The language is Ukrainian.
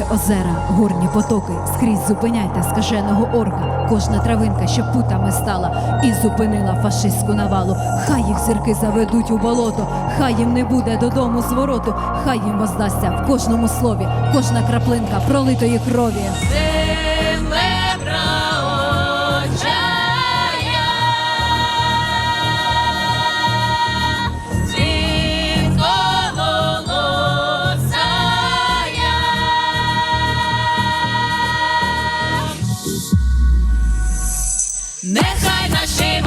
Ріки, озера, горні потоки, скрізь зупиняйте скаженого орка. Кожна травинка, що путами стала, і зупинила фашистську навалу. Хай їх зірки заведуть у болото, хай їм не буде додому звороту, хай їм воздасться в кожному слові, кожна краплинка пролитої крові. Нехай наші